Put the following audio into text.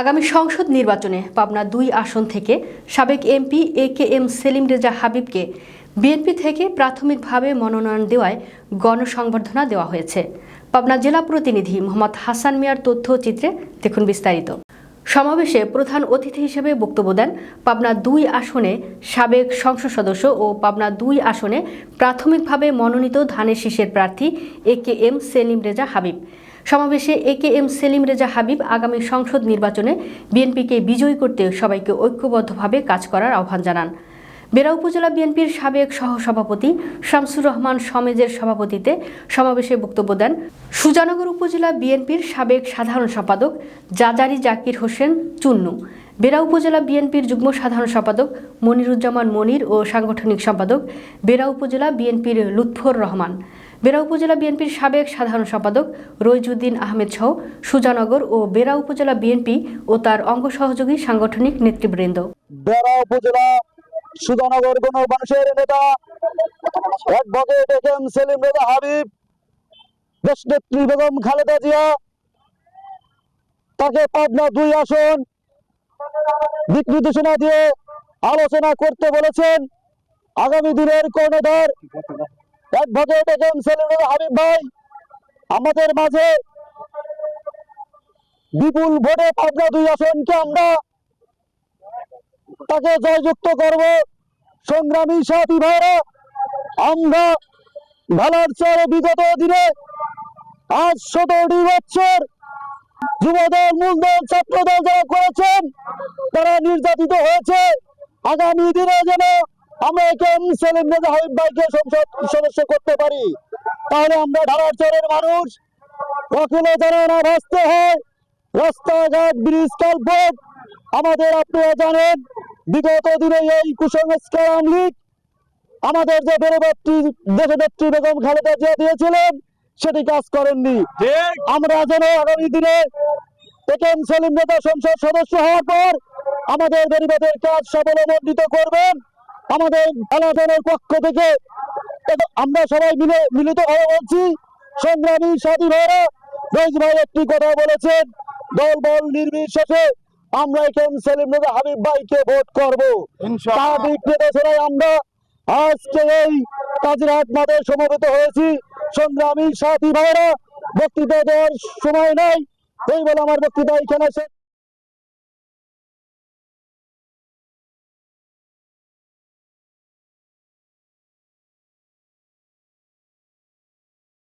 আগামী সংসদ নির্বাচনে পাবনা দুই আসন থেকে সাবেক MP A K M Selim Reza হাবিবকে বিএনপি থেকে প্রাথমিকভাবে মনোনয়ন দেওয়ায় গণসংবর্ধনা দেওয়া হয়েছে। পাবনা জেলা প্রতিনিধি মোহাম্মদ হাসান মিয়ার তথ্যচিত্রে দেখুন বিস্তারিত। সমাবেশে প্রধান অতিথি হিসেবে বক্তব্য দেন পাবনা দুই আসনে সাবেক সংসদ সদস্য ও পাবনা দুই আসনে প্রাথমিকভাবে মনোনীত ধানের শীষের প্রার্থী A K M Selim Reza Habib. সমাবেশে A K M Selim Reza Habib আগামী সংসদ নির্বাচনে বিএনপিকে বিজয়ী করতে সবাইকে ঐক্যবদ্ধভাবে কাজ করার আহ্বান জানান। বেড়া উপজেলা বিএনপির সাবেক সহসভাপতি শামসুর রহমান সমেজের সভাপতিতে সমাবেশে বক্তব্য দেন সুজানগর উপজেলা বিএনপির সাবেক সাধারণ সম্পাদক জাজারি জাকির হোসেন চুন্নু। বেড়া উপজেলা বিএনপির যুগ্ম সাধারণ সম্পাদক মনিরুজ্জামান মনির ও সাংগঠনিক সম্পাদক বেড়া উপজেলা বিএনপির লুৎফর রহমান। বেড়া উপজেলা বিএনপির সাবেক সাধারণ সম্পাদক রইজুদ্দিন আহমেদ সহ সুজানগর ও বেড়া উপজেলা বিএনপি ও তার অঙ্গ সহযোগী সাংগঠনিক নেতৃবৃন্দ। বেড়া উপজেলা সুধানগর গণ মানুষের নেতা অ্যাডভোকেট এম সেলিম রেজা হাবিব দেশ নেত্রী বেগম খালেদা জিয়া, তাকে পাবনা দুই আসন দিক নির্দেশনা দিয়ে আলোচনা করতে বলেছেন আগামী দিনের কর্ণধার। Advocate A K M Selim Reza Habib ভাই, আমাদের মাঝে বিপুল ভোটে পাবনা দুই আসনকে আমরা তাকে জয়যুক্ত করব। সংগ্রামী সাথী ভাইরা, আমরা ঢালার চরে বিগত দিনে আজ সতেরোটি বছর যুবদল, মূলদল, ছাত্রদল যারা করেছেন, তারা নির্যাতিত হয়েছে। আগামী দিনে যেন আমরা একে সেলিম রেজা হাবিব ভাইকে সংসদ সদস্য করতে পারি। তাহলে আমরা ঢালার চরের মানুষ। কখনো যেন না ভাসতে হয়। রাস্তাঘাট ব্রিজ কালপথ আমাদের আপনারা জানেন বিগত দিনে এই কুসংস্কার আমলিক। আমাদের যে বেরোবাত্রী দেশনেত্রী বেগম খালেদা জিয়া দিয়েছিলেন সেটি কাজ করেননি। আমরা যেন আগামী দিনে একেম সেলিম নেতা সংসদ সদস্য হওয়ার পর আমাদের বেরিবাদের কাজ সাবলম্বিত করবেন। আমাদের আলাদনের পক্ষ থেকে আমরা সবাই মিলে মিলিত হয়ে বলছি সংগ্রামী সাথী ভাইরা রোজ ভাই একটি কথা বলেছেন দল বল নির্বিশেষে আমরা এখান সেলিম হাবিব ভাইকে ভোট করব। তার নির্দেশনায় আমরা আজকে এই কাজিরহাট মাঠে সমবেত হয়েছি। সংগ্রামী সাথী ভাইরা বক্তৃতা দেওয়ার সময় নাই। এই বলে আমার বক্তৃতা এখানে